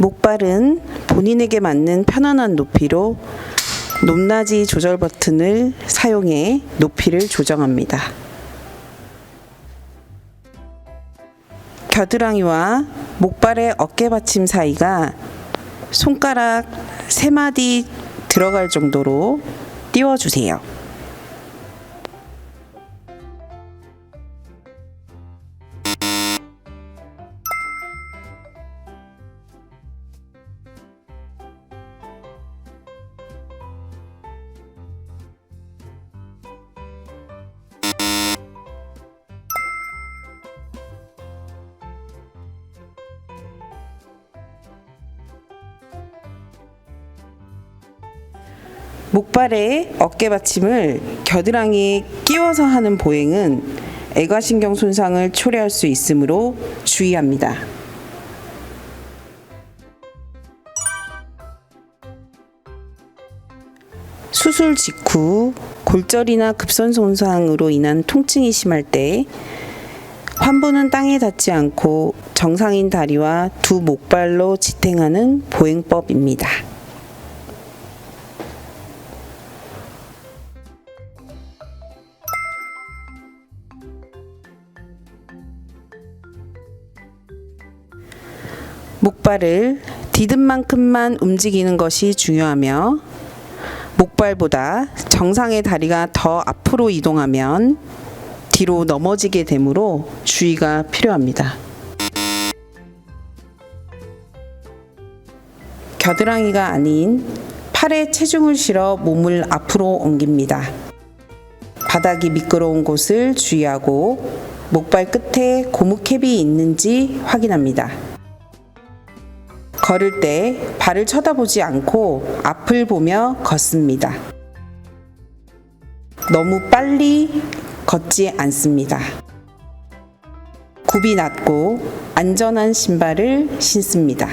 목발은 본인에게 맞는 편안한 높이로 높낮이 조절 버튼을 사용해 높이를 조정합니다. 겨드랑이와 목발의 어깨 받침 사이가 손가락 세 마디 들어갈 정도로 띄워주세요. 목발의 어깨 받침을 겨드랑이에 끼워서 하는 보행은 애과신경 손상을 초래할 수 있으므로 주의합니다. 수술 직후 골절이나 급선 손상으로 인한 통증이 심할 때 환부는 땅에 닿지 않고 정상인 다리와 두 목발로 지탱하는 보행법입니다. 목발을 디dim 만큼만 움직이는 것이 중요하며 목발보다 정상의 다리가 더 앞으로 이동하면 뒤로 넘어지게 되므로 주의가 필요합니다. 겨드랑이가 아닌 팔에 체중을 실어 몸을 앞으로 옮깁니다. 바닥이 미끄러운 곳을 주의하고 목발 끝에 고무캡이 있는지 확인합니다. 걸을 때 발을 쳐다보지 않고 앞을 보며 걷습니다. 너무 빨리 걷지 않습니다. 굽이 낮고 안전한 신발을 신습니다.